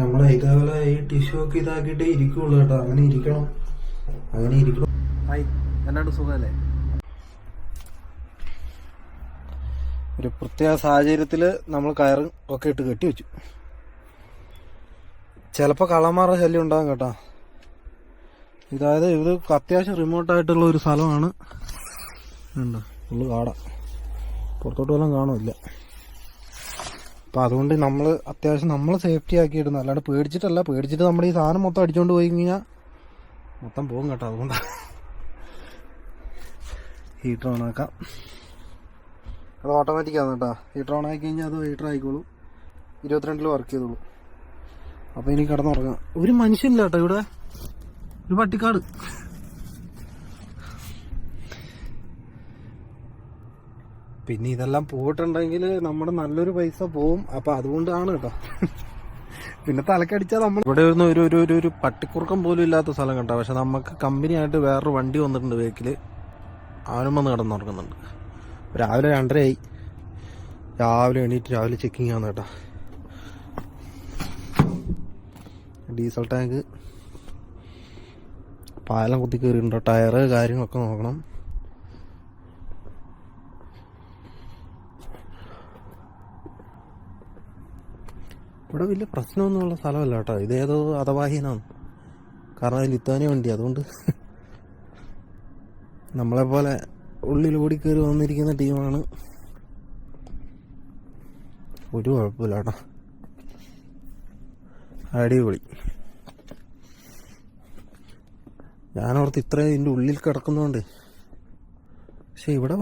നമ്മളെ ഇതേപോലെ ഈ ടിഷ്യൂ ഒക്കെ ഇതാക്കിയിട്ടേ ഇരിക്കുള്ളൂ കേട്ടോ. അങ്ങനെ ഇരിക്കണം. അങ്ങനെ ഇരിക്കണം. ഹായ് സുഖമല്ലേ ഒരു പ്രത്യേക സാഹചര്യത്തിൽ നമ്മൾ കയറ് ഒക്കെ ഇട്ട് കെട്ടി വെച്ചു. ചിലപ്പോൾ കള്ളന്മാരുടെ ശല്യം ഉണ്ടാകും കേട്ടോ. ഇതായത് ഇത് അത്യാവശ്യം റിമോട്ടായിട്ടുള്ള ഒരു സ്ഥലമാണ്. ഉണ്ട് ഉള്ളു കാട. പുറത്തോട്ട് വല്ലതും കാണില്ല അപ്പം അതുകൊണ്ട് നമ്മൾ അത്യാവശ്യം നമ്മൾ സേഫ്റ്റി ആക്കി ഇടുന്നു അല്ലാണ്ട് പേടിച്ചിട്ടല്ല. പേടിച്ചിട്ട് നമ്മൾ ഈ സാധനം മൊത്തം അടിച്ചുകൊണ്ട് പോയി കഴിഞ്ഞാൽ മൊത്തം പോകും കേട്ടോ അതുകൊണ്ടാണ് ഹീറ്റർ ഓൺ ആക്കാം. അത് ഓട്ടോമാറ്റിക് ആണ് കേട്ടോ. ഹീറ്റർ ഓൺ ആക്കി കഴിഞ്ഞാൽ അത് ഹീറ്റർ ആയിക്കോളും. ഇരുപത്തിരണ്ടിൽ വർക്ക് ചെയ്തോളൂ. അപ്പോൾ ഇനി കിടന്നുറങ്ങാം. ഒരു മനുഷ്യനില്ല കേട്ടോ ഇവിടെ. ഒരു പട്ടിക്കാട്. പിന്നെ ഇതെല്ലാം പോയിട്ടുണ്ടെങ്കിൽ നമ്മുടെ നല്ലൊരു പൈസ പോവും. അപ്പോൾ അതുകൊണ്ടാണ് കേട്ടോ. പിന്നെ തലക്കടിച്ചാൽ നമ്മൾ ഇവിടെ വരുന്ന ഒരു ഒരു ഒരു ഒരു പട്ടിക്കുറുക്കം പോലും ഇല്ലാത്ത സ്ഥലം കേട്ടോ പക്ഷെ നമുക്ക് കമ്പനി ആയിട്ട് വേറൊരു വണ്ടി വന്നിട്ടുണ്ട് ബേക്കിൽ അവനും വന്ന് കിടന്നുറങ്ങുന്നുണ്ട് രാവിലെ രണ്ടരയായി. രാവിലെ എണീറ്റ് രാവിലെ ചെക്കിങ് ആണ് കേട്ടോ. Diesel tank. പാലം കുത്തി കയറിയിട്ടുണ്ടോ. ടയറ് കാര്യങ്ങളൊക്കെ നോക്കണം. ഇവിടെ വലിയ പ്രശ്നമൊന്നുമുള്ള സ്ഥലമല്ല കേട്ടോ. ഇതേതോ അതവാഹീനാണ് കാരണം അതിൽ ഇത്താനേ വണ്ടി അതുകൊണ്ട് നമ്മളെപ്പോലെ ഉള്ളിൽ ഓടി കയറി വന്നിരിക്കുന്ന ടീമാണ്. ഒരു കുഴപ്പമില്ല കേട്ടോ. അടിപൊളി. ഞാനോർത്ത് ഇത്രയും ഇതിന്റെ ഉള്ളിൽ കിടക്കുന്നതുകൊണ്ട് പക്ഷെ ഇവിടെ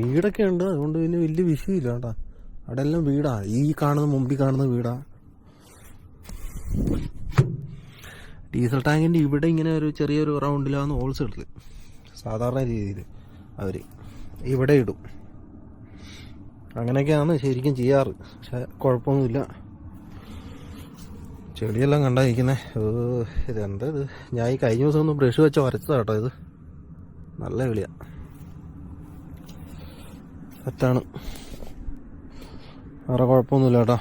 വീടൊക്കെ ഉണ്ട് അതുകൊണ്ട് പിന്നെ വലിയ വിഷയമില്ല കേട്ടോ. അവിടെ എല്ലാം വീടാ. ഈ കാണുന്ന മുമ്പിൽ കാണുന്ന വീടാ. ഡീസൽ ടാങ്കിന്റെ ഇവിടെ ഇങ്ങനെ ഒരു ചെറിയൊരു റൗണ്ടിലാണ് ഹോൾസ് ഇടൽ സാധാരണ രീതിയിൽ അവർ ഇവിടെ ഇടും. അങ്ങനെയൊക്കെയാണ് ശരിക്കും ചെയ്യാറ്. പക്ഷെ കുഴപ്പമൊന്നുമില്ല. ചെടിയെല്ലാം കണ്ടായിരിക്കുന്നേ ഇതെന്താ ഇത്? ഞാൻ ഈ കഴിഞ്ഞ ദിവസം ഒന്ന് ബ്രഷ് വെച്ച് വരച്ചതാ കേട്ടോ ഇത്. നല്ല വിളിയാണ് സെറ്റാണ് വേറെ കുഴപ്പമൊന്നുമില്ല കേട്ടോ.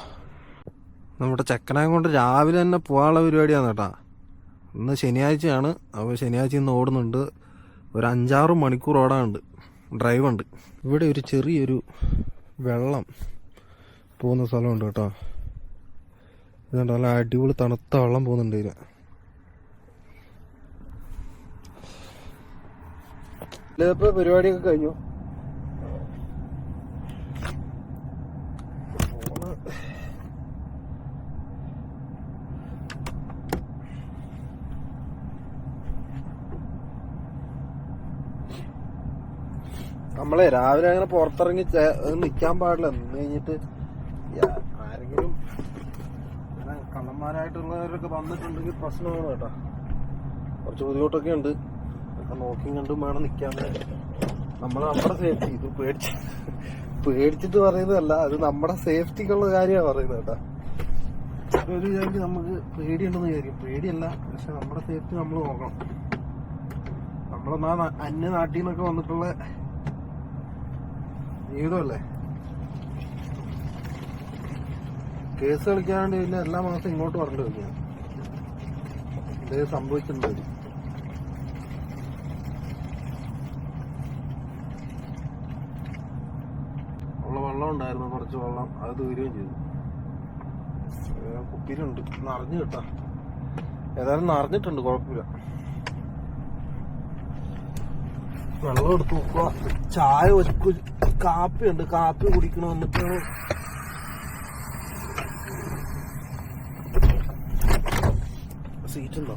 നമ്മുടെ ചെക്കനെ കൊണ്ട് രാവിലെ തന്നെ പോകാനുള്ള പരിപാടിയാണ് കേട്ടോ. ഇന്ന് ശനിയാഴ്ചയാണ്. അപ്പോൾ ശനിയാഴ്ച ഇന്ന് ഓടുന്നുണ്ട്. ഒരു അഞ്ചാറ് മണിക്കൂർ ഓടാനുണ്ട്. ഡ്രൈവുണ്ട്. ഇവിടെ ഒരു ചെറിയൊരു വെള്ളം പോകുന്ന സ്ഥലമുണ്ട് കേട്ടോ. ഇതുണ്ട്? നല്ല അടിപൊളി തണുത്ത വെള്ളം പോകുന്നുണ്ട് ഇതിന്. ഇതിപ്പോ പരിപാടിയൊക്കെ കഴിഞ്ഞു. നമ്മളെ രാവിലെ അങ്ങനെ പുറത്തിറങ്ങി നിൽക്കാൻ പാടില്ല. നിന്ന് കഴിഞ്ഞിട്ട് ആരെങ്കിലും കള്ളന്മാരായിട്ടുള്ളവരൊക്കെ വന്നിട്ടുണ്ടെങ്കിൽ പ്രശ്നമാണ് കേട്ടോ. കുറച്ച് ബുദ്ധിമുട്ടൊക്കെ ഉണ്ട്. അതൊക്കെ നോക്കിയും കണ്ടും വേണം നിക്കാൻ. നമ്മൾ നമ്മുടെ സേഫ്റ്റി ഇത് പേടിച്ച് പേടിച്ചിട്ട് പറയുന്നതല്ല അത് നമ്മുടെ സേഫ്റ്റിക്കുള്ള കാര്യമാണ് പറയുന്നത് കേട്ടോ. ഒരു വിചാരിക്കും നമുക്ക് പേടിയുണ്ടെന്ന് വിചാരിക്കും. പേടിയല്ല പക്ഷെ നമ്മുടെ സേഫ്റ്റി നമ്മൾ നോക്കണം. നമ്മളെന്നാ അന്യ നാട്ടിൽ നിന്നൊക്കെ വന്നിട്ടുള്ള ജീവിതമല്ലേ? കേസ് കളിക്കാണ്ട് പിന്നെ എല്ലാ മാസം ഇങ്ങോട്ട് വരേണ്ടി വയ്ക്കുക ഇത് സംഭവിച്ചിട്ടുണ്ട്. ഉള്ള ഉണ്ടായിരുന്നു. കുറച്ച് വെള്ളം അത് തീരുകയും ചെയ്തു. കുപ്പിയിലുണ്ട്. നിറഞ്ഞു കേട്ടാ. ഏതായാലും നിറഞ്ഞിട്ടുണ്ട് കുഴപ്പമില്ല. വെള്ളം എടുത്ത്. നോക്കുക ചായ വെച്ച് കാപ്പി ഉണ്ട് കാപ്പി കുടിക്കണം എന്നിട്ടാണ് സീറ്റ് ഉണ്ടോ?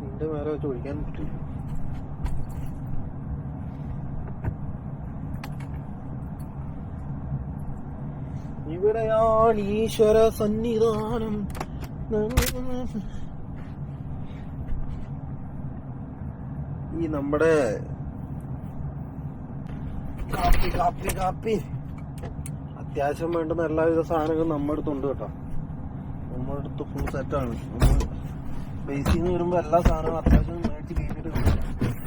നിന്റെ നേരെ വെച്ച് ഒഴിക്കാൻ പറ്റില്ല. ഇവിടെയാണ് ഈശ്വര സന്നിധാനം. ഈ നമ്മുടെ കാപ്പി കാപ്പി കാപ്പി. അത്യാവശ്യം വേണ്ടുന്ന എല്ലാവിധ സാധനങ്ങളും നമ്മുടെ അടുത്തുണ്ട് കേട്ടോ. നമ്മുടെ അടുത്ത് ഫുൾ സെറ്റാണ് ബേസിൽ നിന്ന് വരുമ്പോ എല്ലാ സാധനവും അത്യാവശ്യം മേടിച്ച് കഴിഞ്ഞിട്ട് വരും. ഇത്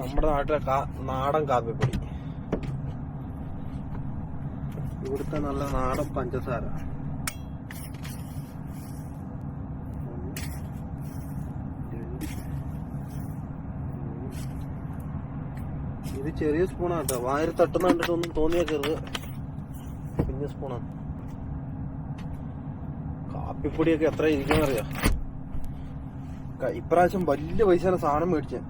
നമ്മുടെ നാട്ടിലെ നാടൻ കാപ്പിപ്പൊടി. ഇവിടുത്തെ നല്ല നാടൻ പഞ്ചസാര. ഇത് ചെറിയ സ്പൂണാണ് കേട്ടോ വായിൽ തട്ടുന്ന കണ്ടിട്ടൊന്നും തോന്നിയേക്കരുത്. കുഞ്ഞു സ്പൂണാണ് കാപ്പിപ്പൊടിയൊക്കെ എത്ര ഇരിക്കുന്നറിയാം? ഇപ്രാവശ്യം വലിയ പൈസ സാധനം മേടിച്ചേ.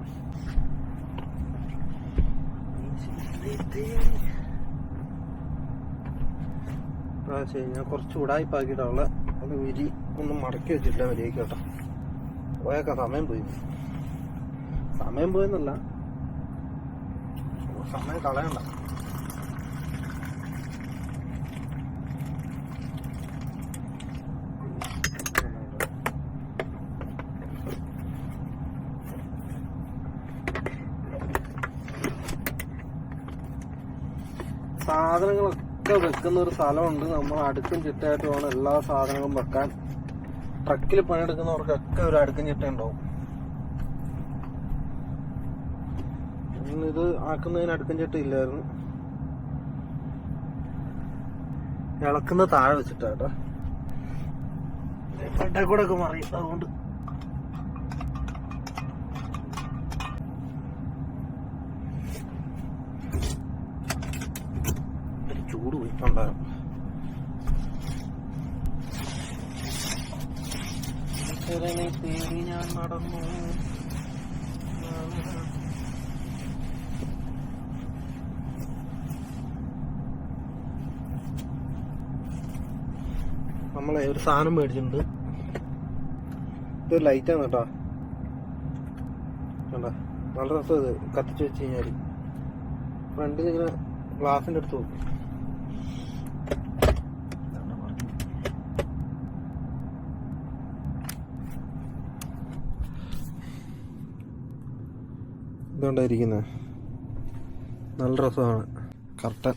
ഇപ്രാവശ്യം ഞാൻ കുറച്ച് ഉടായിപ്പാക്കിയിട്ടുള്ള അത് വിരി ഒന്നും മടക്കി വെച്ചിട്ടില്ല വലിയേക്ക് കേട്ടോ. പോയൊക്കെ സമയം പോയി. സമയം പോയെന്നല്ല. സമയം കളയണ്ട. സാധനങ്ങളൊക്കെ വെക്കുന്ന ഒരു സ്ഥലമുണ്ട്. നമ്മൾ അടുക്കും ചിട്ടയായിട്ട് വേണം എല്ലാ സാധനങ്ങളും വെക്കാൻ. ട്രക്കിൽ പണിയെടുക്കുന്നവർക്കൊക്കെ ഒരു അടുക്കും ചിട്ട ഉണ്ടാവും. ഇത് ആക്കുന്നതിന് അടുക്കും ചിട്ട ഇല്ലായിരുന്നു. ഇളക്കുന്ന താഴെ വെച്ചിട്ടാട്ടോ. കൂടെ ഒക്കെ മറി അതുകൊണ്ട് ഒരു തേടി ഞാൻ നടന്നു. നമ്മളെ ഒരു സാധനം മേടിച്ചിട്ടുണ്ട്. ഇതൊരു ലൈറ്റാണ് കേട്ടോ. കണ്ടോ? നല്ല രസം ഇത്. കത്തിച്ച് വെച്ച് കഴിഞ്ഞാൽ ഫ്രണ്ടിൽ ഇങ്ങനെ ഗ്ലാസിന്റെ അടുത്ത് നോക്കും. ഇതുകൊണ്ടായിരിക്കുന്നത് നല്ല രസമാണ്. കർട്ടൻ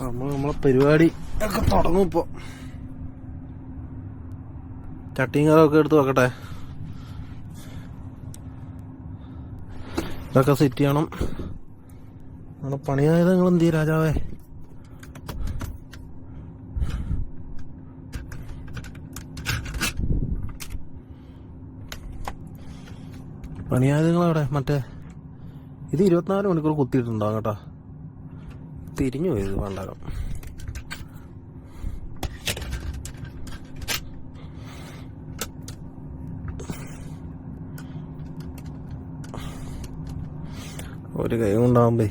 നമ്മൾ നമ്മളെ പരിപാടി ഒക്കെ തുടങ്ങും ഇപ്പോൾ ചട്ടിയും കറൊക്കെ എടുത്ത് വെക്കട്ടെ? ഇതൊക്കെ സെറ്റ് ചെയ്യണം. നമ്മുടെ പണിയായത് നിങ്ങൾ എന്ത് ചെയ്യും രാജാവേ? പണിയായുധങ്ങളവിടെ മറ്റേ ഇത് ഇരുപത്തിനാല് മണിക്കൂർ കുത്തിയിട്ടുണ്ടാവും കേട്ടോ. തിരിഞ്ഞു പോയത് പണ്ടാരം ഒരു കൈ കൊണ്ടാവുമ്പേ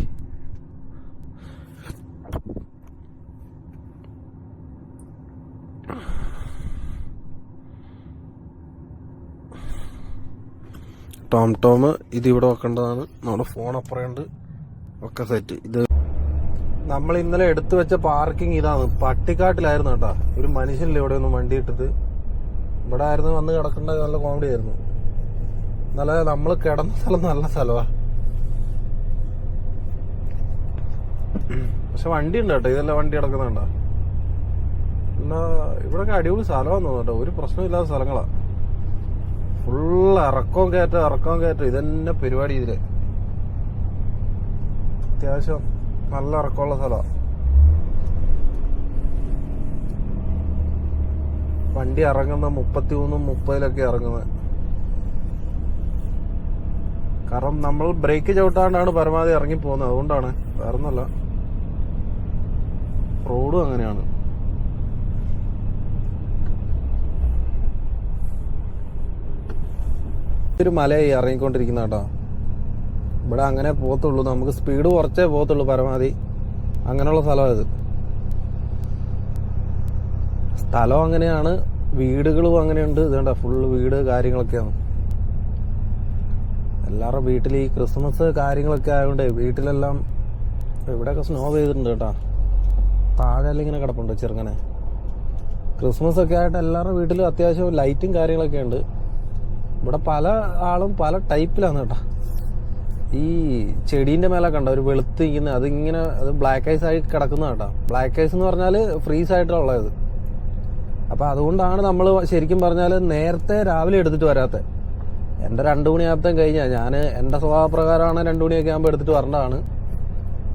ടോം ടോം ഇത് ഇവിടെ വെക്കേണ്ടതാണ്. നമ്മുടെ ഫോൺ അപ്പുറമുണ്ട് ഒക്കെ സെറ്റ് ഇത് നമ്മൾ ഇന്നലെ എടുത്തു വെച്ച പാർക്കിംഗ് ഇതാണ്. പട്ടിക്കാട്ടിലായിരുന്നു കേട്ടോ. ഒരു മനുഷ്യനില്ല ഇവിടെ ഒന്ന് വണ്ടി ഇട്ടിട്ട്? ഇവിടെ ആയിരുന്നു വന്ന് കിടക്കേണ്ട നല്ല കോമഡി ആയിരുന്നു. നല്ല നമ്മൾ കിടന്ന സ്ഥലം നല്ല സ്ഥലമാ പക്ഷെ വണ്ടി ഉണ്ട് കേട്ടോ. ഇതെല്ലാം വണ്ടി കിടക്കുന്നുണ്ടോ എന്നാ ഇവിടെയൊക്കെ അടിപൊളി സ്ഥലമാണെന്ന് തോന്നുന്നു കേട്ടോ. ഒരു പ്രശ്നമില്ലാത്ത സ്ഥലങ്ങളാ. ഫുള്ള് ഇറക്കവും കയറ്റം ഇറക്കവും കയറ്റം. ഇതന്നെ പരിപാടി ഇതിൽ. അത്യാവശ്യം നല്ല ഇറക്കമുള്ള സ്ഥലമാണ് വണ്ടി ഇറങ്ങുന്ന മുപ്പത്തി മൂന്നും മുപ്പതിലൊക്കെ ഇറങ്ങുന്നത് കാരണം നമ്മൾ ബ്രേക്ക് ചവിട്ടാണ്ടാണ് പരമാവധി ഇറങ്ങി പോകുന്നത്. അതുകൊണ്ടാണ്. വേറൊന്നല്ല റോഡും അങ്ങനെയാണ്. ഒരു മലയായി ഇറങ്ങിക്കൊണ്ടിരിക്കുന്ന കേട്ടോ. ഇവിടെ അങ്ങനെ പോകത്തുള്ളൂ. നമുക്ക് സ്പീഡ് കുറച്ചേ പോകത്തുള്ളൂ പരമാവധി. അങ്ങനെയുള്ള സ്ഥലം ഇത്. സ്ഥലം അങ്ങനെയാണ്. വീടുകളും അങ്ങനെയുണ്ട്. ഇതുണ്ട ഫുള്ള് വീട് കാര്യങ്ങളൊക്കെയാണ്. എല്ലാവരുടെ വീട്ടിൽ ഈ ക്രിസ്മസ് കാര്യങ്ങളൊക്കെ ആയതുകൊണ്ട് വീട്ടിലെല്ലാം ഇവിടെയൊക്കെ സ്നോ പെയ്തിട്ടുണ്ട് കേട്ടോ. താഴെ ഇങ്ങനെ കിടപ്പുണ്ട് ചെറുങ്ങനെ. ക്രിസ്മസ് ഒക്കെ ആയിട്ട് എല്ലാവരുടെ വീട്ടിലും അത്യാവശ്യം ലൈറ്റും കാര്യങ്ങളൊക്കെ ഉണ്ട്. ഇവിടെ പല ആളും പല ടൈപ്പിലാണ് കേട്ടോ. ഈ ചെടീന്റെ മേലെ കണ്ട? ഒരു വെളുത്ത് ഇങ്ങനെ അതിങ്ങനെ അത് ബ്ലാക്ക് ഐസ് ആയി കിടക്കുന്ന കേട്ടോ. ബ്ലാക്ക് ഐസ് എന്ന് പറഞ്ഞാൽ ഫ്രീസ് ആയിട്ടുള്ളത് അപ്പോൾ അതുകൊണ്ടാണ് നമ്മൾ ശരിക്കും പറഞ്ഞാൽ നേരത്തെ രാവിലെ എടുത്തിട്ട് വരാത്തത് എന്റെ രണ്ട് മണിയാകത്തേം കഴിഞ്ഞാൽ ഞാൻ എന്റെ സ്വഭാവപ്രകാരമാണ് രണ്ട് മണിയൊക്കെ ആകുമ്പോൾ എടുത്തിട്ട് വരേണ്ടതാണ്.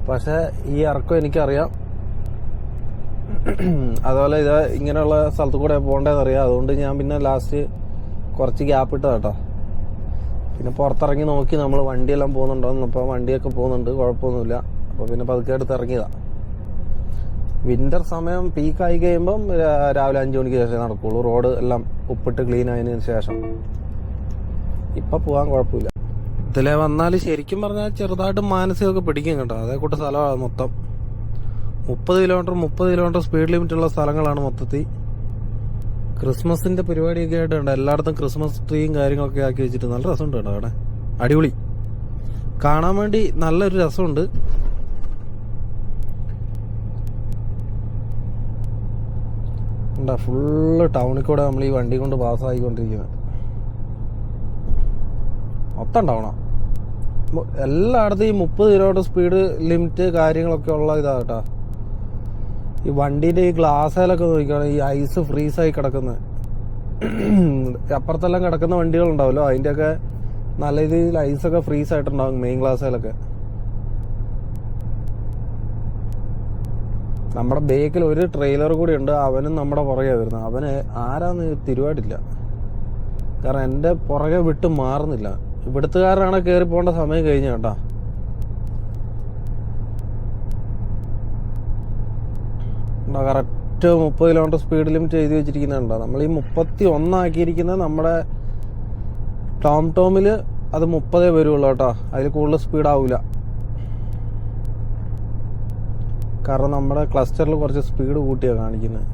പക്ഷേ ഈ ഇറക്കം എനിക്കറിയാം. അതുപോലെ ഇത് ഇങ്ങനെയുള്ള സ്ഥലത്ത് കൂടെ പോകേണ്ടതെന്ന് അറിയാം അതുകൊണ്ട് ഞാൻ പിന്നെ ലാസ്റ്റ് കുറച്ച് ഗ്യാപ്പ് ഇട്ടതാ കേട്ടോ പിന്നെ പുറത്തിറങ്ങി നോക്കി നമ്മൾ വണ്ടിയെല്ലാം പോകുന്നുണ്ടോ അപ്പോൾ വണ്ടിയൊക്കെ പോകുന്നുണ്ട് കുഴപ്പമൊന്നുമില്ല. അപ്പോൾ പിന്നെ പതുക്കെ എടുത്ത് ഇറങ്ങിയതാ. വിന്റർ സമയം പീക്കായി കഴിയുമ്പം രാവിലെ അഞ്ചു മണിക്ക് ശേഷം നടക്കുള്ളൂ. റോഡ് എല്ലാം ഉപ്പിട്ട് ക്ലീൻ ആയതിനു ശേഷം. ഇപ്പൊ പോകാൻ കുഴപ്പമില്ല. ഇതിലെ വന്നാൽ ശരിക്കും പറഞ്ഞാൽ ചെറുതായിട്ട് മാനസികമൊക്കെ പിടിക്കും കേട്ടോ. അതേ കൂട്ട സ്ഥലമാണ് മൊത്തം. മുപ്പത് കിലോമീറ്റർ മുപ്പത് കിലോമീറ്റർ സ്പീഡ് ലിമിറ്റ് ഉള്ള സ്ഥലങ്ങളാണ് മൊത്തത്തിൽ. ക്രിസ്മസിന്റെ പരിപാടിയൊക്കെ ആയിട്ടുണ്ട്. എല്ലായിടത്തും ക്രിസ്മസ് ട്രീയും കാര്യങ്ങളൊക്കെ ആക്കി വെച്ചിട്ട് നല്ല രസമുണ്ട് കേട്ടോ അവിടെ. അടിപൊളി. കാണാൻ വേണ്ടി നല്ലൊരു രസമുണ്ട്. ഫുള്ള് ടൗണിൽ കൂടെ നമ്മൾ ഈ വണ്ടി കൊണ്ട് പാസ്സായിക്കൊണ്ടിരിക്കുന്നത് മൊത്തം ടൗണാ എല്ലായിടത്തും ഈ മുപ്പത് കിലോമീറ്റർ സ്പീഡ് ലിമിറ്റ് കാര്യങ്ങളൊക്കെ ഉള്ള ഇതാ കേട്ടാ. ഈ വണ്ടിന്റെ ഈ ഗ്ലാസ്സിലൊക്കെ നോക്കിയാണ് ഈ ഐസ് ഫ്രീസായി കിടക്കുന്നത് അപ്പുറത്തെല്ലാം കിടക്കുന്ന വണ്ടികൾ ഉണ്ടാവല്ലോ അതിന്റെയൊക്കെ നല്ല രീതിയിൽ ഒക്കെ ഫ്രീസ് ആയിട്ടുണ്ടാവും മെയിൻ ഗ്ലാസ്സിലൊക്കെ. നമ്മുടെ ബേക്കിൽ ഒരു ട്രെയിലർ കൂടി ഉണ്ട് അവനും നമ്മുടെ പുറകെ വരുന്നത് അവന് ആരാന്ന് തിരുവാടില്ല കാരണം എന്റെ പുറകെ വിട്ട് മാറുന്നില്ല. ഇവിടുത്തുകാരനാണ് കയറി പോകേണ്ട സമയം കഴിഞ്ഞ കേട്ടാ. കറക്റ്റ് മുപ്പത് കിലോമീറ്റർ സ്പീഡ് ലിമിറ്റ് എഴുതി വെച്ചിരിക്കുന്നുണ്ടോ? നമ്മൾ ഈ മുപ്പത്തി ഒന്നാക്കിയിരിക്കുന്നത് നമ്മുടെ ടോം ടോമിൽ അത് മുപ്പതേ വരുള്ളൂ കേട്ടോ. അതിൽ കൂടുതൽ സ്പീഡ് ആവില്ല കാരണം നമ്മുടെ ക്ലസ്റ്ററിൽ കുറച്ച് സ്പീഡ് കൂട്ടിയാ കാണിക്കുന്നത്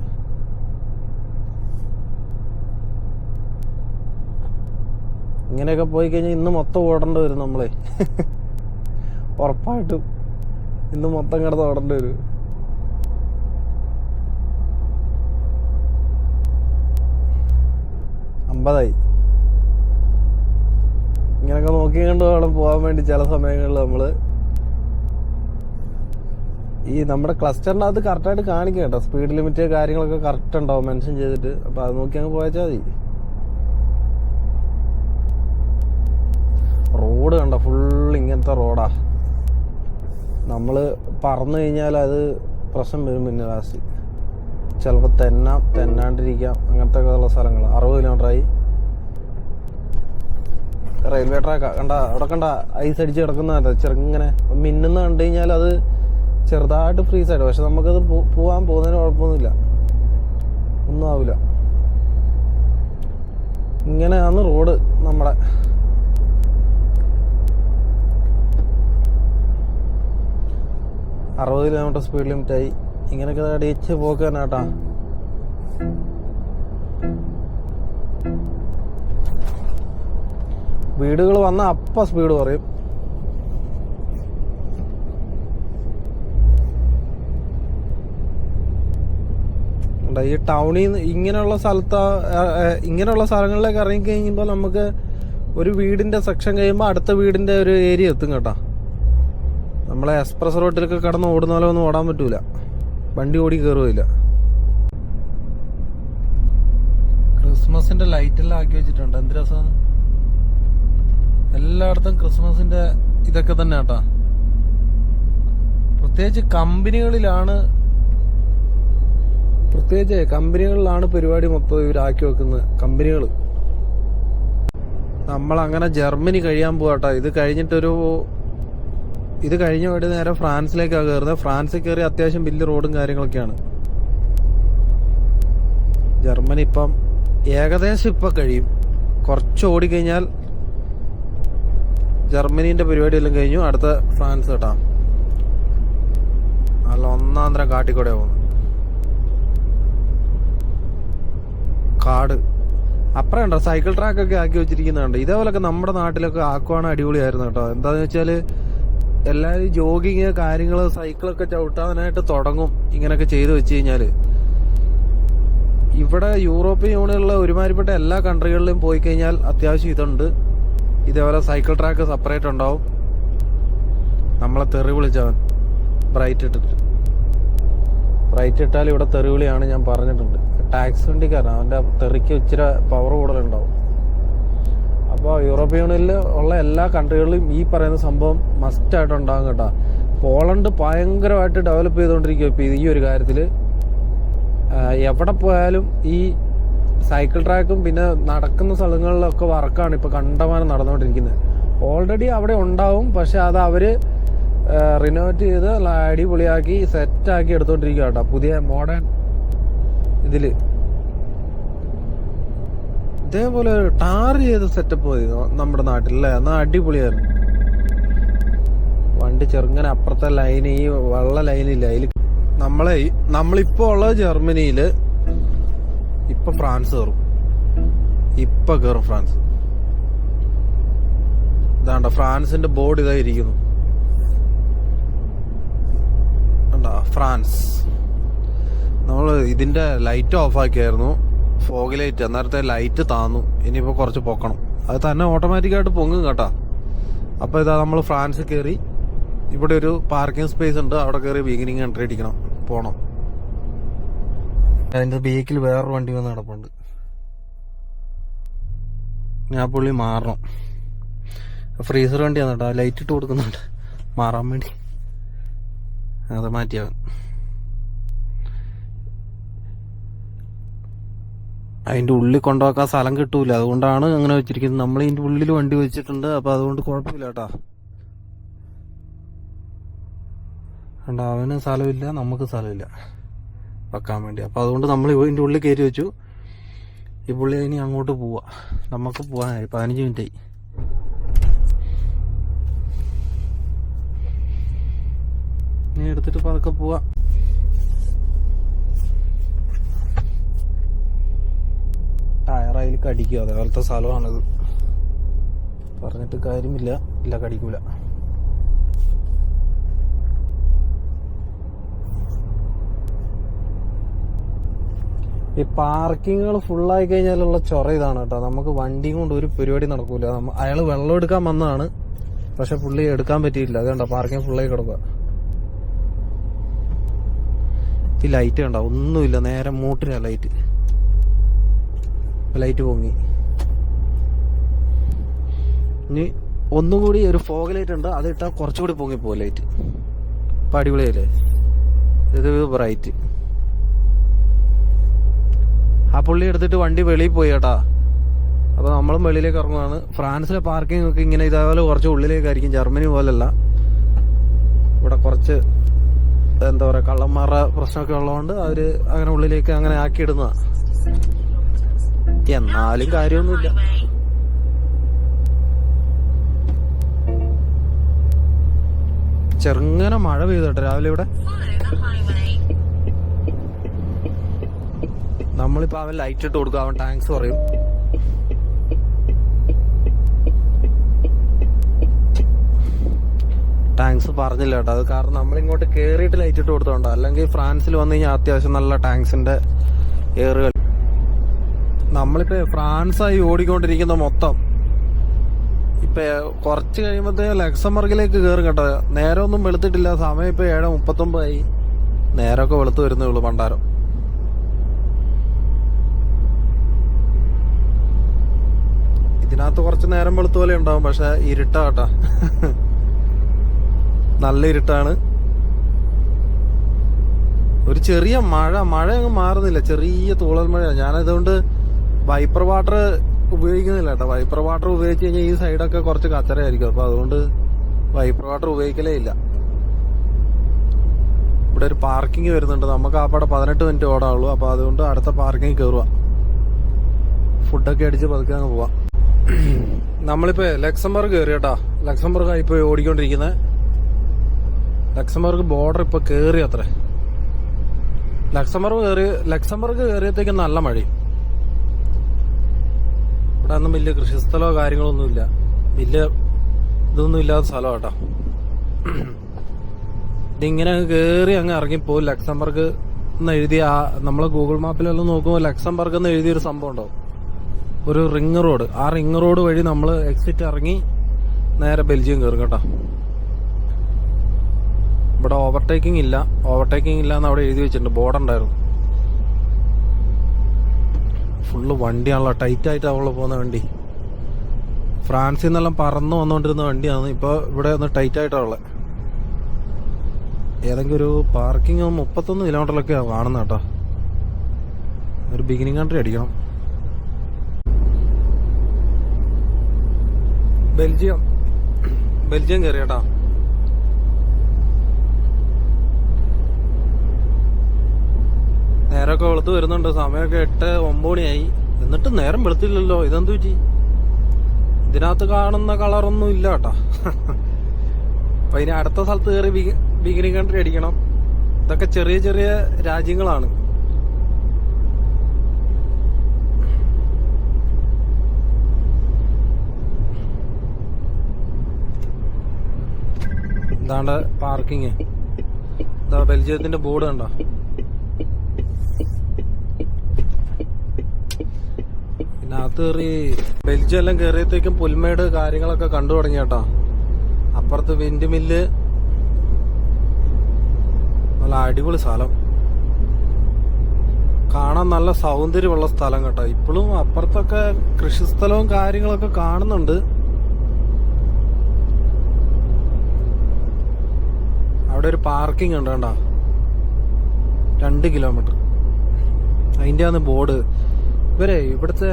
ഇങ്ങനെയൊക്കെ പോയി കഴിഞ്ഞാൽ ഇന്ന് മൊത്തം ഓടേണ്ടി വരും നമ്മളെ. ഉറപ്പായിട്ടും. ഇന്ന് മൊത്തം കിടന്ന് ഓടേണ്ടി വരും. അമ്പതായി. ഇങ്ങനെയൊക്കെ നോക്കി കണ്ട് വേണം പോകാൻ വേണ്ടി ചില സമയങ്ങളിൽ നമ്മൾ ഈ നമ്മുടെ ക്ലസ്റ്ററിന്റെ അത് കറക്റ്റായിട്ട് കാണിക്കുക കേട്ടോ. സ്പീഡ് ലിമിറ്റ് കാര്യങ്ങളൊക്കെ കറക്റ്റ് ഉണ്ടാവും മെൻഷൻ ചെയ്തിട്ട്. അപ്പം അത് നോക്കി അങ്ങ് പോയച്ചാൽ മതി. റോഡ് കണ്ട? ഫുൾ ഇങ്ങനത്തെ റോഡാ നമ്മൾ പറന്നു കഴിഞ്ഞാൽ അത് പ്രശ്നം വരും പിന്നെ ലാസ്റ്റ് ചിലപ്പോൾ തെന്നാം തെന്നാണ്ടിരിക്കാം. അങ്ങനത്തെ ഒക്കെ ഉള്ള സ്ഥലങ്ങൾ അറുപത് കിലോമീറ്ററായി റെയിൽവേ ട്രാക്ക് കണ്ട അവിടെ കണ്ട ഐസ് അടിച്ച് കിടക്കുന്ന ചെറുങ്ങനെ മിന്നുന്ന കണ്ടു കഴിഞ്ഞാൽ അത് ചെറുതായിട്ട് ഫ്രീസ് ആയിട്ട്. പക്ഷെ നമുക്കത് പോവാൻ പോകുന്നതിന് കുഴപ്പമൊന്നുമില്ല. ഒന്നും ആവില്ല ഇങ്ങനെയാണ് റോഡ് നമ്മുടെ. അറുപത് കിലോമീറ്റർ സ്പീഡ് ലിമിറ്റായി ഇങ്ങനെയൊക്കെ അടിച്ച് പോക്കാനാട്ടാ വീടുകൾ വന്ന അപ്പ സ്പീഡ് പറയും. ഈ ടൗണിൽ നിന്ന് ഇങ്ങനെയുള്ള സ്ഥലത്ത് ഇങ്ങനെയുള്ള സ്ഥലങ്ങളിലേക്ക് ഇറങ്ങി കഴിയുമ്പോൾ നമുക്ക് ഒരു വീടിന്റെ സെക്ഷൻ കഴിയുമ്പോൾ അടുത്ത വീടിന്റെ ഒരു ഏരിയ എത്തും കേട്ടോ. നമ്മളെ എക്സ്പ്രസ് റോഡിലൊക്കെ കടന്ന് ഓടുന്ന പോലെ ഒന്നും ഓടാൻ പറ്റൂല. വണ്ടി ഓടി കയറുകയില്ല ക്രിസ്മസിന്റെ ലൈറ്റ് എല്ലാം ആക്കി വെച്ചിട്ടുണ്ട്. എന്ത് രസമാണ് എല്ലായിടത്തും ക്രിസ്മസിന്റെ ഇതൊക്കെ തന്നെ കേട്ടാ പ്രത്യേകിച്ച് കമ്പനികളിലാണ് പ്രത്യേകിച്ച് കമ്പനികളിലാണ് പരിപാടി മൊത്തം ഇവരാക്കി വെക്കുന്നത്. കമ്പനികൾ നമ്മൾ അങ്ങനെ ജർമ്മനി കഴിയാൻ പോവാട്ടോ. ഇത് കഴിഞ്ഞിട്ടൊരു ഇത് കഴിഞ്ഞ വഴി നേരെ ഫ്രാൻസിലേക്കാണ് കയറുന്നത്. ഫ്രാൻസിൽ കയറി അത്യാവശ്യം വലിയ റോഡും കാര്യങ്ങളൊക്കെയാണ്. ജർമ്മനി ഇപ്പം ഏകദേശം ഇപ്പം കഴിയും. കുറച്ച് ഓടിക്കഴിഞ്ഞാൽ ജർമ്മനീന്റെ പരിപാടിയെല്ലാം കഴിഞ്ഞു. അടുത്ത ഫ്രാൻസ് കേട്ടാ. നല്ല ഒന്നാം തരം കാട്ടിക്കൂടെ പോകുന്നു. കാട്. അപ്പുറം ഉണ്ടോ സൈക്കിൾ ട്രാക്കൊക്കെ ആക്കി വെച്ചിരിക്കുന്നുണ്ട്. ഇതേപോലൊക്കെ നമ്മുടെ നാട്ടിലൊക്കെ ആക്കുവാണ് അടിപൊളിയായിരുന്നു കേട്ടോ. എന്താണെന്ന് വെച്ചാൽ എല്ലാവരും ജോഗിങ് കാര്യങ്ങൾ സൈക്കിളൊക്കെ ചവിട്ടാനായിട്ട് തുടങ്ങും. ഇങ്ങനെയൊക്കെ ചെയ്തു വെച്ച് കഴിഞ്ഞാൽ ഇവിടെ യൂറോപ്യൻ യൂണിയനിലുള്ള ഒരുമാതിരിപ്പെട്ട എല്ലാ കൺട്രികളിലും പോയി കഴിഞ്ഞാൽ അത്യാവശ്യം ഇതുണ്ട്. ഇതേപോലെ സൈക്കിൾ ട്രാക്ക് സെപ്പറേറ്റ് ഉണ്ടാവും. നമ്മളെ തെറി വിളിച്ചവൻ. ബ്രൈറ്റ് ഇട്ടിട്ട്. ബ്രൈറ്റ് ഇട്ടാൽ ഇവിടെ തെറി വിളിയാണ് ഞാൻ പറഞ്ഞിട്ടുണ്ട്. ടാക്സ് വണ്ടിക്കാരൻ അവന്റെ തെറിക്ക് ഇച്ചിരി പവർ കൂടുതലുണ്ടാവും. അപ്പോൾ യൂറോപ്യൻ യൂണിയനിൽ ഉള്ള എല്ലാ കൺട്രികളിലും ഈ പറയുന്ന സംഭവം മസ്റ്റായിട്ട് ഉണ്ടാകും കേട്ടോ. പോളണ്ട് ഭയങ്കരമായിട്ട് ഡെവലപ്പ് ചെയ്തുകൊണ്ടിരിക്കുക ഇപ്പോൾ ഈ ഒരു കാര്യത്തിൽ എവിടെ പോയാലും ഈ സൈക്കിൾ ട്രാക്കും പിന്നെ നടക്കുന്ന സ്ഥലങ്ങളിലൊക്കെ വർക്കാണ് ഇപ്പോൾ കണ്ടമാനം നടന്നുകൊണ്ടിരിക്കുന്നത്. ഓൾറെഡി അവിടെ ഉണ്ടാവും പക്ഷെ അത് അവർ റിനോവേറ്റ് ചെയ്ത് അടിപൊളിയാക്കി സെറ്റാക്കി എടുത്തുകൊണ്ടിരിക്കുക കേട്ടോ. പുതിയ മോഡേൺ ഇതിൽ ഇതേപോലെ ടാർ ചെയ്ത സെറ്റപ്പ് മതി നമ്മുടെ നാട്ടിൽ അല്ലേ എന്നാൽ അടിപൊളിയായിരുന്നു. വണ്ടി ചെറുങ്ങനെ അപ്പുറത്തെ ലൈൻ ഈ വെള്ള ലൈനില്ല അതിൽ നമ്മളെ നമ്മളിപ്പോ ഉള്ളത് ജർമ്മനിയിൽ ഇപ്പൊ ഫ്രാൻസ് കയറും ഇപ്പൊ കയറും ഫ്രാൻസ്. ഇതാണ്ട ഫ്രാൻസിന്റെ ബോർഡ് ഇതാ ഇരിക്കുന്നു. കണ്ടാ? ഫ്രാൻസ്. നമ്മൾ ഇതിന്റെ ലൈറ്റ് ഓഫ് ആക്കിയായിരുന്നു. ഫോഗ് ലൈറ്റ് അന്നേരത്തെ ലൈറ്റ് താന്നു. ഇനിയിപ്പോൾ കുറച്ച് പൊക്കണം. അത് തന്നെ ഓട്ടോമാറ്റിക്കായിട്ട് പൊങ്ങും കേട്ടോ. അപ്പോൾ ഇതാ നമ്മൾ ഫ്രാൻസിൽ കയറി ഇവിടെ ഒരു പാർക്കിംഗ് സ്പേസ് ഉണ്ട്. അവിടെ കയറി ബീഗിനിങ് എൻട്രി അടിക്കണം. പോകണം അതിന്റെ ബേക്കിൽ വേറൊരു വണ്ടി വന്ന് കിടപ്പുണ്ട് ഞാൻ പുള്ളി മാറണം. ഫ്രീസർ വണ്ടിയാണ് കേട്ടോ ലൈറ്റ് ഇട്ട് കൊടുക്കുന്നുണ്ട്. മാറാൻ വേണ്ടി. അത് മാറ്റിയവൻ അതിന്റെ ഉള്ളിൽ കൊണ്ടുവെക്കാൻ സ്ഥലം കിട്ടൂല. അതുകൊണ്ടാണ് അങ്ങനെ വെച്ചിരിക്കുന്നത്. നമ്മൾ ഇതിന്റെ ഉള്ളിൽ വണ്ടി വെച്ചിട്ടുണ്ട്. അപ്പോൾ അതുകൊണ്ട് കുഴപ്പമില്ല കേട്ടാ. കണ്ട? അവന് സ്ഥലമില്ല. നമുക്ക് സ്ഥലമില്ല. വെക്കാൻ വേണ്ടി. അപ്പോൾ അതുകൊണ്ട് നമ്മൾ ഇതിന്റെ ഉള്ളിൽ കയറ്റി വെച്ചു. ഈ പുള്ളി ഇനി അങ്ങോട്ട് പോവാ. നമുക്ക് പോവാനായി. പതിനഞ്ച് മിനിറ്റായി ഇനി എടുത്തിട്ട് പതുക്കെ പോവാ. ടയർ കടിക്കും. അതേപോലത്തെ സ്ഥലമാണിത്. പറഞ്ഞിട്ട് കാര്യമില്ല. ഇല്ല കടിക്കൂല. ഈ പാർക്കിങ്ങുകൾ ഫുള്ളായി കഴിഞ്ഞാലുള്ള ചൊറ ഇതാണ് കേട്ടോ. നമുക്ക് വണ്ടിയും കൊണ്ട് ഒരു പരിപാടി നടക്കൂല. അയാൾ വെള്ളം എടുക്കാൻ വന്നതാണ്. പക്ഷെ പുള്ളി എടുക്കാൻ പറ്റിയില്ല അതുകൊണ്ടോ കണ്ടോ? പാർക്കിംഗ് ഫുള്ളായി കിടക്കുക. ഈ ലൈറ്റ് കണ്ടോ? ഒന്നുമില്ല. നേരെ മൂട്ടിനാ ലൈറ്റ് ലൈറ്റ് പൊങ്ങി. ഇനി ഒന്നുകൂടി ഒരു ഫോഗ് ലൈറ്റ് ഉണ്ട്. അത് ഇട്ടാൽ കുറച്ചുകൂടി പൊങ്ങി പോകും ലൈറ്റ് ഇപ്പം അടിപൊളിയല്ലേ? ഇത് ബ്രൈറ്റ് ആ പുള്ളി എടുത്തിട്ട് വണ്ടി വെളിയിൽ പോയി കേട്ടാ. അപ്പൊ നമ്മളും വെളിയിലേക്ക് ഇറങ്ങുവാണ്. ഫ്രാൻസിലെ പാർക്കിംഗ് ഒക്കെ ഇങ്ങനെ ഇതേപോലെ കുറച്ച് ഉള്ളിലേക്കായിരിക്കും. ജർമ്മനി പോലല്ല. ഇവിടെ കുറച്ച് എന്താ പറയാ കള്ളന്മാരുടെ പ്രശ്നമൊക്കെ ഉള്ളതുകൊണ്ട് അവർ അങ്ങനെ ഉള്ളിലേക്ക് അങ്ങനെ ആക്കി ആക്കിയിടുന്നതാ. എന്നാലും കാര്യമൊന്നുമില്ല. ചെറുങ്ങനെ മഴ പെയ്തോട്ടെ രാവിലെ ഇവിടെ. നമ്മളിപ്പോ അവൻ ലൈറ്റ് ഇട്ട് കൊടുക്കും അവൻ ടാങ്ക്സ് പറയും. ടാങ്ക്സ് പറഞ്ഞില്ല കേട്ടോ. അത് കാരണം നമ്മളിങ്ങോട്ട് കേറിയിട്ട് ലൈറ്റ് ഇട്ട് കൊടുത്തോണ്ട. അല്ലെങ്കിൽ ഫ്രാൻസിൽ വന്നു കഴിഞ്ഞാൽ അത്യാവശ്യം നല്ല ടാങ്ക്സിന്റെ ഏറുകൾ നമ്മളിപ്പോ ഫ്രാൻസായി ഓടിക്കൊണ്ടിരിക്കുന്ന മൊത്തം. ഇപ്പൊ കുറച്ച് കഴിയുമ്പോഴത്തേ ലക്സംബർഗിലേക്ക് കയറും കേട്ടോ. നേരം ഒന്നും വെളുത്തിട്ടില്ല. സമയം ഇപ്പൊ ഏഴ് മുപ്പത്തൊമ്പതായി. നേരമൊക്കെ വെളുത്തു വരുന്നേ ഉള്ളൂ പണ്ടാരം. ഇതിനകത്ത് കുറച്ച് നേരം വെളുത്ത പോലെ ഉണ്ടാവും പക്ഷെ ഇരുട്ടാ കേട്ടാ. നല്ല ഇരുട്ടാണ്. ഒരു ചെറിയ മഴ മഴ അങ്ങ് മാറുന്നില്ല. ചെറിയ തൂളൽ മഴ ഞാനതുകൊണ്ട് വൈപ്പർ വാട്ടർ ഉപയോഗിക്കുന്നില്ല കേട്ടോ. വൈപ്പർ വാട്ടർ ഉപയോഗിച്ച് കഴിഞ്ഞാൽ ഈ സൈഡൊക്കെ കുറച്ച് കച്ചറയായിരിക്കും. അപ്പൊ അതുകൊണ്ട് വൈപ്പർ വാട്ടർ ഉപയോഗിക്കലേ ഇല്ല. ഇവിടെ ഒരു പാർക്കിംഗ് വരുന്നുണ്ട്. നമുക്ക് പാടെ പതിനെട്ട് മിനിറ്റ് ഓടാവുള്ളൂ. അപ്പൊ അതുകൊണ്ട് അടുത്ത പാർക്കിംഗ് കയറുക ഫുഡൊക്കെ അടിച്ച് പതുക്കെ അങ്ങ് പോവാം. നമ്മളിപ്പോ ലക്സംബർഗ് കയറി കേട്ടാ. ലക്സംബർഗ് ഇപ്പൊ ഓടിക്കൊണ്ടിരിക്കുന്നത് ലക്സംബർഗ് ബോർഡർ ഇപ്പൊ കയറി അത്രേ. ലക്സംബർഗ് കയറി ലക്സംബർഗ് കയറിയത്തേക്ക് നല്ല മഴയും. ഇവിടെ ഒന്നും വലിയ കൃഷിസ്ഥലമോ കാര്യങ്ങളൊന്നും ഇല്ല വലിയ ഇതൊന്നും ഇല്ലാത്ത സ്ഥലം കേട്ടോ ഇതിങ്ങനെ കേറി അങ്ങ് ഇറങ്ങിപ്പോവും ലക്സംബർഗ് എന്ന് എഴുതിയ ആ നമ്മളെ ഗൂഗിൾ മാപ്പിലെല്ലാം നോക്കുമ്പോൾ ലക്സംബർഗ് എന്ന് എഴുതിയൊരു സംഭവം ഉണ്ടാവും. ഒരു റിംഗ് റോഡ്. ആ റിംഗ് റോഡ് വഴി നമ്മൾ എക്സിറ്റ് ഇറങ്ങി നേരെ ബെൽജിയം കയറും കേട്ടോ. ഇവിടെ ഓവർടേക്കിംഗ് ഇല്ല. ഓവർടേക്കിംഗ് ഇല്ല എന്ന് അവിടെ എഴുതി വെച്ചിട്ടുണ്ട്. ബോർഡ് ഉണ്ടായിരുന്നു. ഫുള്ള് വണ്ടിയാണല്ലോ. ടൈറ്റ് ആയിട്ട് അവൾ പോകുന്ന വണ്ടി. ഫ്രാൻസിൽ നിന്നെല്ലാം പറന്നു വന്നുകൊണ്ടിരുന്ന വണ്ടിയാണ്. ഇപ്പോൾ ഇവിടെ ഒന്ന് ടൈറ്റ് ആയിട്ടുള്ളത് ഏതെങ്കിലും ഒരു പാർക്കിംഗ് മുപ്പത്തൊന്ന് കിലോമീറ്ററിലൊക്കെ കാണുന്ന കേട്ടോ. ഒരു ബിഗിനിങ് കൺട്രി അടിക്കണം. ബെൽജിയം. ബെൽജിയം കയറി കേട്ടോ നേരമൊക്കെ വെളുത്ത് വരുന്നുണ്ട്. സമയമൊക്കെ എട്ട് ഒമ്പണിയായി എന്നിട്ട് നേരം വെളുത്തില്ലല്ലോ. ഇതെന്തു പറ്റി? ഇതിനകത്ത് കാണുന്ന കളറൊന്നും ഇല്ല കേട്ടോ. അപ്പൊ ഇനി അടുത്ത സ്ഥലത്ത് കയറി ബിഗിനിങ് കൺട്രി അടിക്കണം. ഇതൊക്കെ ചെറിയ ചെറിയ രാജ്യങ്ങളാണ്. ഇതാണ്ട് പാർക്കിങ്. ഇതാ ബെൽജിയത്തിന്റെ ബോർഡ് കണ്ടോ ഇതിനകത്ത് കയറി ബെൽജിയം എല്ലാം കയറിയത്തേക്കും പുൽമേട് കാര്യങ്ങളൊക്കെ കണ്ടു തുടങ്ങി കേട്ടോ. അപ്പുറത്ത് വിൻഡ് മില്ല്. നല്ല അടിപൊളി സ്ഥലം. കാണാൻ നല്ല സൗന്ദര്യമുള്ള സ്ഥലം കേട്ടോ. ഇപ്പോഴും അപ്പുറത്തൊക്കെ കൃഷിസ്ഥലവും കാര്യങ്ങളൊക്കെ കാണുന്നുണ്ട്. അവിടെ ഒരു പാർക്കിംഗ് ഉണ്ട് കണ്ടോ? രണ്ട് കിലോമീറ്റർ. അതിന്റെ ആണ് ബോർഡ്. ഇവരെ ഇവിടുത്തെ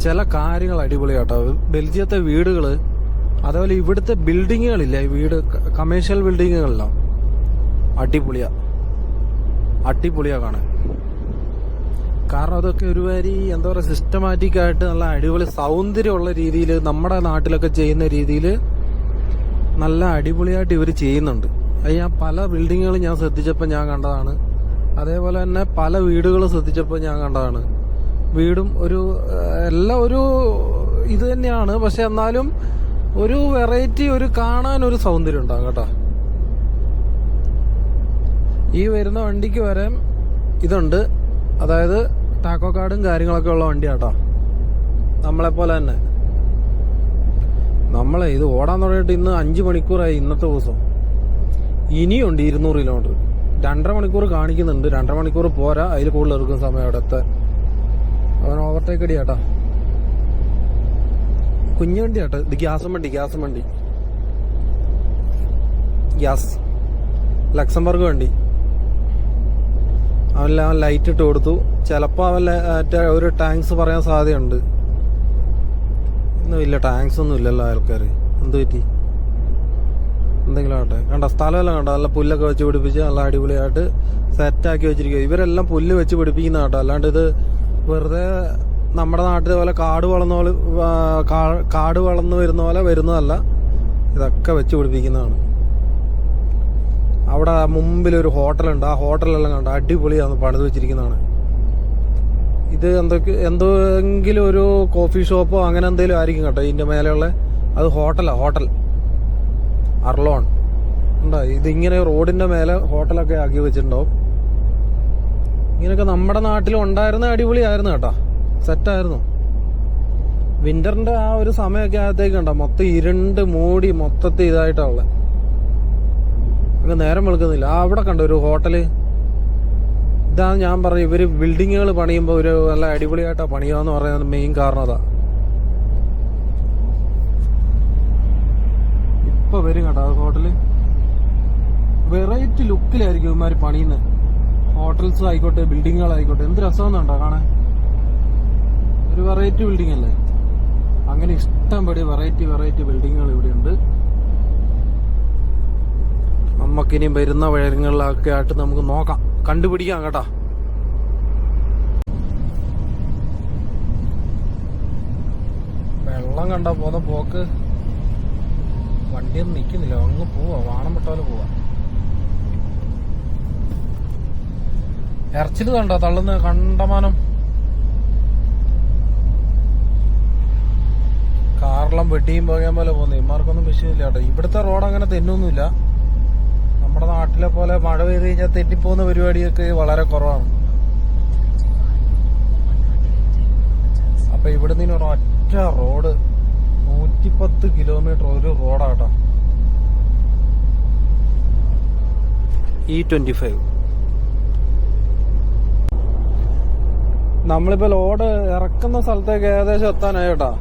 ചില കാര്യങ്ങൾ അടിപൊളിയാട്ടോ. ബെൽജിയത്തെ വീടുകൾ അതേപോലെ ഇവിടുത്തെ ബിൽഡിങ്ങുകളില്ല വീട് കമേഴ്ഷ്യൽ ബിൽഡിങ്ങുകളിലോ? അടിപൊളിയാ. അടിപൊളിയാ കാണാൻ. കാരണം അതൊക്കെ ഒരുമാതിരി എന്താ പറയുക സിസ്റ്റമാറ്റിക് ആയിട്ട് നല്ല അടിപൊളി സൗന്ദര്യമുള്ള രീതിയിൽ നമ്മുടെ നാട്ടിലൊക്കെ ചെയ്യുന്ന രീതിയിൽ നല്ല അടിപൊളിയായിട്ട് ഇവർ ചെയ്യുന്നുണ്ട്. അത് ഞാൻ പല ബിൽഡിങ്ങുകളും ഞാൻ ശ്രദ്ധിച്ചപ്പോൾ ഞാൻ കണ്ടതാണ്. അതേപോലെ തന്നെ പല വീടുകളും ശ്രദ്ധിച്ചപ്പോൾ ഞാൻ കണ്ടതാണ്. വീടും ഒരു എല്ലാം ഒരു ഇത് തന്നെയാണ്. പക്ഷെ എന്നാലും ഒരു വെറൈറ്റി ഒരു കാണാൻ ഒരു സൗന്ദര്യം ഉണ്ടാകും കേട്ടോ. ഈ വരുന്ന വണ്ടിക്ക് വരെ ഇതുണ്ട്. അതായത് ടാക്കോ കാർഡും കാര്യങ്ങളൊക്കെ ഉള്ള വണ്ടിയാട്ടോ നമ്മളെ പോലെ തന്നെ. നമ്മളെ ഇത് ഓടാൻ തുടങ്ങിയിട്ട് ഇന്ന് അഞ്ച് മണിക്കൂറായി ഇന്നത്തെ ദിവസം. ഇനിയുണ്ട് ഇരുന്നൂറ് കിലോമീറ്റർ. രണ്ടര മണിക്കൂർ കാണിക്കുന്നുണ്ട്. രണ്ടര മണിക്കൂർ പോരാ. അതിൽ കൂടുതൽ എടുക്കുന്ന സമയം അവിടെ അവൻ ഓവർടേക്ക് അടിയാട്ടാ കുഞ്ഞു വണ്ടി ആട്ടോ ഇത് ഗ്യാസും വണ്ടി ഗ്യാസും വണ്ടി. ഗ്യാസ്. ലക്സംബർഗ് വണ്ടി. അവനെല്ലാം ലൈറ്റ് ഇട്ട് കൊടുത്തു. ചിലപ്പോൾ അവൻ ഒരു ടാങ്ക്സ് പറയാൻ സാധ്യതയുണ്ട്. ഒന്നും ഇല്ല ടാങ്ക്സ് ഒന്നും ഇല്ലല്ലോ ആൾക്കാർ എന്ത് പറ്റി? എന്തെങ്കിലും ആട്ടെ കണ്ട സ്ഥലമെല്ലാം കണ്ട? നല്ല പുല്ലൊക്കെ വെച്ച് പിടിപ്പിച്ച് നല്ല അടിപൊളിയായിട്ട് സെറ്റാക്കി വെച്ചിരിക്കുക ഇവരെല്ലാം പുല്ല് വെച്ച് പിടിപ്പിക്കുന്ന കേട്ടോ അല്ലാണ്ട് ഇത് വെറുതെ നമ്മുടെ നാട്ടിലെ പോലെ കാട് വളർന്ന പോലെ കാട് വളർന്നു വരുന്ന പോലെ വരുന്നതല്ല. ഇതൊക്കെ വെച്ച് പിടിപ്പിക്കുന്നതാണ്. അവിടെ മുമ്പിൽ ഒരു ഹോട്ടലുണ്ട്. ആ ഹോട്ടലെല്ലാം കണ്ട? അടിപൊളിയാണ് പണിത് വെച്ചിരിക്കുന്നതാണ്. ഇത് എന്തൊക്കെ എന്തെങ്കിലും ഒരു കോഫി ഷോപ്പോ അങ്ങനെ എന്തെങ്കിലും ആയിരിക്കും കേട്ടോ ഇതിന്റെ മേലെയുള്ള. അത് ഹോട്ടലാ ഹോട്ടൽ. അർലോൺ. ഉണ്ടോ ഇതിങ്ങനെ റോഡിന്റെ മേലെ ഹോട്ടലൊക്കെ ആക്കി വെച്ചിട്ടുണ്ടാവും. ഇങ്ങനെയൊക്കെ നമ്മുടെ നാട്ടിൽ ഉണ്ടായിരുന്ന അടിപൊളിയായിരുന്നു കേട്ടോ. സെറ്റായിരുന്നു. വിന്ററിന്റെ ആ ഒരു സമയമൊക്കെ ആകത്തേക്ക് ഉണ്ടോ മൊത്തം ഇരുണ്ട് മൂടി മൊത്തത്തിൽ ഇതായിട്ടാ അങ്ങ് നേരം വെളുക്കുന്നില്ല. ആ അവിടെ കണ്ടോ ഒരു ഹോട്ടൽ? ഇതാണ് ഞാൻ പറഞ്ഞു ഇവർ ബിൽഡിങ്ങുകൾ പണിയുമ്പോൾ ഒരു നല്ല അടിപൊളിയായിട്ടാ പണിയാന്ന് പറയുന്നത് മെയിൻ കാരണം അതാ. ഇപ്പൊ വരും കേട്ടോ ഹോട്ടൽ. വെറൈറ്റി ലുക്കിലായിരിക്കും ഇവന്മാര് പണിയുന്നത് ഹോട്ടൽസ് ആയിക്കോട്ടെ ബിൽഡിങ്ങുകളായിക്കോട്ടെ എന്ത് രസമെന്നുണ്ടോ കാണാൻ? ഒരു വെറൈറ്റി ബിൽഡിംഗ് അല്ലേ? അങ്ങനെ ഇഷ്ടംപടി വെറൈറ്റി വെറൈറ്റി ബിൽഡിങ്ങുകൾ ഇവിടെ ഉണ്ട് നമുക്കിനി വരുന്ന വഴരങ്ങളിലൊക്കെ ആയിട്ട് നമുക്ക് നോക്കാം. കണ്ടുപിടിക്കാം കേട്ടോ. വെള്ളം കണ്ട പോന്ന പോക്ക്. വണ്ടിയൊന്നും നിക്കുന്നില്ല. അങ്ങ് പോവാ. വാണം പെട്ടാൽ പോവാ. ഇറച്ചിൽ കണ്ടോ? തള്ളുന്ന കണ്ടമാനം. കാറെല്ലാം വെട്ടിയും പോകാൻ പോലെ പോകുന്നത് ഇമാർക്കൊന്നും വിഷയമില്ല കേട്ടോ. ഇവിടുത്തെ റോഡ് അങ്ങനെ തെന്നൊന്നുമില്ല. നമ്മുടെ നാട്ടിലെ പോലെ മഴ പെയ്ത് കഴിഞ്ഞാൽ തെറ്റിപ്പോകുന്ന പരിപാടിയൊക്കെ വളരെ കുറവാണ്. അപ്പൊ ഇവിടുന്ന് ഇനി ഒരു ഒറ്റ റോഡ് നൂറ്റിപ്പത്ത് കിലോമീറ്റർ ഒരു റോഡാട്ടോ ഇ ട്വന്റി ഫൈവ് നമ്മളിപ്പോ ലോഡ് ഇറക്കുന്ന സ്ഥലത്തേക്ക് ഏകദേശം എത്താനായി കേട്ടാ.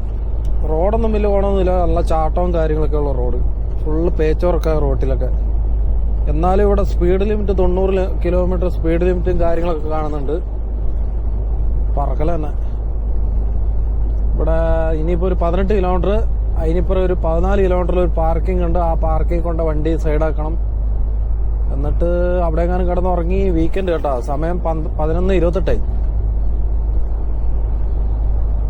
റോഡൊന്നും വലിയ ഓണമൊന്നുമില്ല നല്ല ചാട്ടവും കാര്യങ്ങളൊക്കെ ഉള്ള റോഡ്. ഫുള്ള് പേച്ചോർക്കായ റോട്ടിലൊക്കെ. എന്നാലും ഇവിടെ സ്പീഡ് ലിമിറ്റ് തൊണ്ണൂറ് കിലോമീറ്റർ സ്പീഡ് ലിമിറ്റും കാര്യങ്ങളൊക്കെ കാണുന്നുണ്ട്. പറക്കല തന്നെ. ഇവിടെ ഇനിയിപ്പോൾ ഒരു പതിനെട്ട് കിലോമീറ്റർ അതിനിപ്പുറം ഒരു പതിനാല് കിലോമീറ്ററിൽ ഒരു പാർക്കിംഗ് ഉണ്ട്. ആ പാർക്കിംഗ് കൊണ്ട് വണ്ടി സൈഡാക്കണം എന്നിട്ട് അവിടെ എങ്ങാനും കിടന്നുറങ്ങി വീക്കെൻഡ് കേട്ടോ. സമയം പതിനൊന്ന് ഇരുപത്തെട്ടായി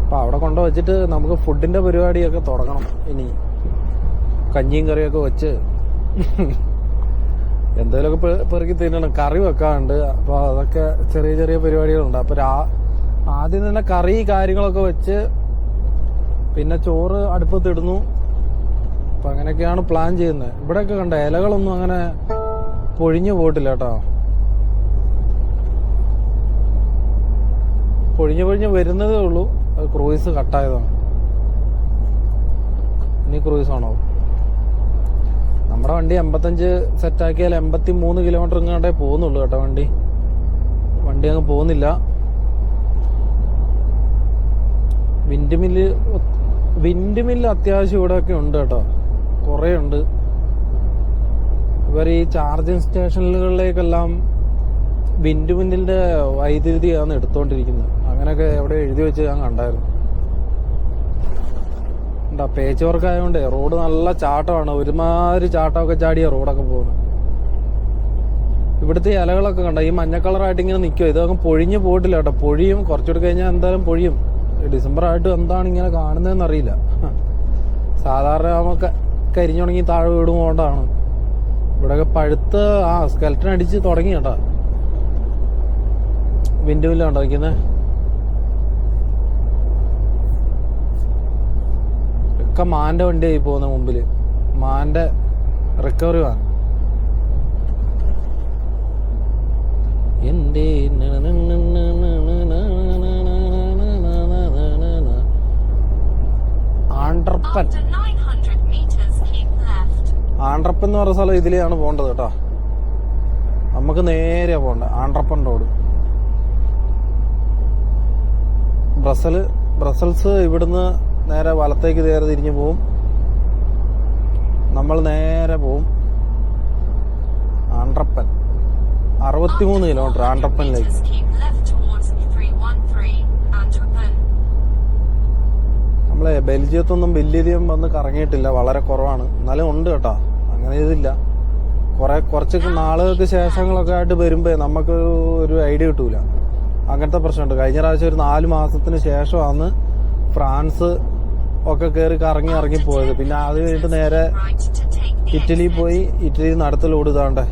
അപ്പൊ അവിടെ കൊണ്ട് വെച്ചിട്ട് നമുക്ക് ഫുഡിന്റെ പരിപാടിയൊക്കെ തുടങ്ങണം. ഇനി കഞ്ഞിയും കറിയൊക്കെ വെച്ച് എന്തെങ്കിലുമൊക്കെ പെറുക്കി തിന്നണം. കറി വെക്കാറുണ്ട് അപ്പോൾ അതൊക്കെ ചെറിയ ചെറിയ പരിപാടികളുണ്ട്. അപ്പോൾ രാ- ആദ്യം തന്നെ കറി കാര്യങ്ങളൊക്കെ വെച്ച് പിന്നെ ചോറ് അടുപ്പത്തിടുന്നു അപ്പൊ അങ്ങനെയൊക്കെയാണ് പ്ലാൻ ചെയ്യുന്നത്. ഇവിടെയൊക്കെ കണ്ട ഇലകളൊന്നും അങ്ങനെ പൊഴിഞ്ഞു പോയിട്ടില്ല കേട്ടോ. പൊഴിഞ്ഞു പൊഴിഞ്ഞ് വരുന്നതേ ഉള്ളൂ. ക്രൂയിസ് കട്ടായതാണ്. ഇനി ക്രൂയിസ് ആണോ? നമ്മുടെ വണ്ടി എൺപത്തഞ്ച് സെറ്റാക്കിയാൽ എൺപത്തി മൂന്ന് കിലോമീറ്റർ ഇങ്ങോട്ടേ പോകുന്നുള്ളൂ കേട്ടോ വണ്ടി. വണ്ടി അങ്ങ് പോകുന്നില്ല. വിൻഡ് മില്ല് വിൻഡ് മില്ല് അത്യാവശ്യം ഇവിടെയൊക്കെ ഉണ്ട് കേട്ടോ. കുറേ ഉണ്ട്. ഇവർ ഈ ചാർജിങ് സ്റ്റേഷനുകളിലേക്കെല്ലാം വിൻഡ് മില്ലിന്റെ വൈദ്യുതിയാണ് എടുത്തോണ്ടിരിക്കുന്നത്. അങ്ങനെയൊക്കെ എവിടെ എഴുതി വെച്ച് ഞാൻ കണ്ടായിരുന്നു. എന്താ പേച്ച് വർക്ക് ആയതുകൊണ്ട് റോഡ് നല്ല ചാട്ടമാണ്. ഒരുമാതിരി ചാട്ടമൊക്കെ ചാടിയ റോഡൊക്കെ പോകുന്നത്. ഇവിടുത്തെ ഇലകളൊക്കെ കണ്ട? ഈ മഞ്ഞ കളറായിട്ട് ഇങ്ങനെ നിൽക്കുക ഇതൊക്കെ പൊഴിഞ്ഞു പോയിട്ടില്ല കേട്ടോ. പൊഴിയും കുറച്ചുകൂടി കഴിഞ്ഞാൽ എന്തായാലും പൊഴിയും. ഡിസംബർ ആയിട്ട് എന്താണ് ഇങ്ങനെ കാണുന്നതെന്ന് അറിയില്ല. സാധാരണ നമുക്ക് കരിഞ്ഞുണങ്ങി താഴെ വീടും കൊണ്ടാണ്. ഇവിടെയൊക്കെ പഴുത്ത് ആ സ്കെൽറ്റൻ അടിച്ച് തുടങ്ങി കേട്ടാ. വിൻഡ് മില്ല് കണ്ടോ നിൽക്കുന്നത് ഒക്കെ മാന്റെ വണ്ടിയായി പോകുന്ന മുമ്പിൽ മാന്റെ റിക്കവറി വാൻ എന്റെ ആണ്ട്രപ്പൻ After 900 meters, keep left. ആണ്ട്രപ്പൻ എന്ന് പറഞ്ഞ സ്ഥലം ഇതിലെയാണ് പോകേണ്ടത് കേട്ടോ നമുക്ക് നേരെ പോകണ്ട ആണ്ട്രപ്പൻ റോഡ് ബ്രസൽ ബ്രസൽസ് ഇവിടുന്ന് നേരെ വലത്തേക്ക് നേരെ തിരിഞ്ഞു പോവും. നമ്മൾ നേരെ പോവും ആണ്ട്രപ്പൻ അറുപത്തിമൂന്ന് കിലോമീറ്റർ ആണ്ട്രപ്പനിലേക്ക് Meters, keep left towards 313 നമ്മളെ ബെൽജിയത്തൊന്നും വലിയധികം വന്ന് കറങ്ങിയിട്ടില്ല. വളരെ കുറവാണ്. എന്നാലും ഉണ്ട് കേട്ടോ. അങ്ങനെ ഇതില്ല. കുറെ കുറച്ച് നാളുകൾക്ക് ശേഷങ്ങളൊക്കെ ആയിട്ട് വരുമ്പോ നമുക്ക് ഒരു ഐഡിയ കിട്ടൂല. അങ്ങനത്തെ പ്രശ്നമുണ്ട്. കഴിഞ്ഞ പ്രാവശ്യം ഒരു നാല് മാസത്തിന് ശേഷമാണ് ഫ്രാൻസ് ഒക്കെ കയറി കറങ്ങി ഇറങ്ങി പോയത് പിന്നെ അത് കഴിഞ്ഞിട്ട് നേരെ ഇറ്റലി പോയി. ഇറ്റലിയിൽ നടത്തലോട് ഇതാണ്ടേ.